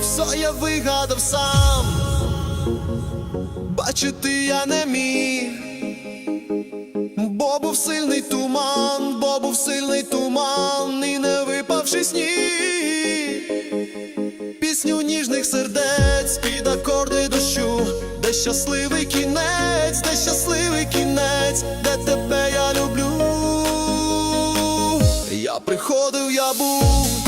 Все я вигадав сам, бачити я не міг, бо був сильний туман, бо був сильний туман, і не випавши сніг пісню ніжних сердець під акорди дощу, де щасливий кінець, де щасливий кінець, де тебе я люблю. Я приходив, я був,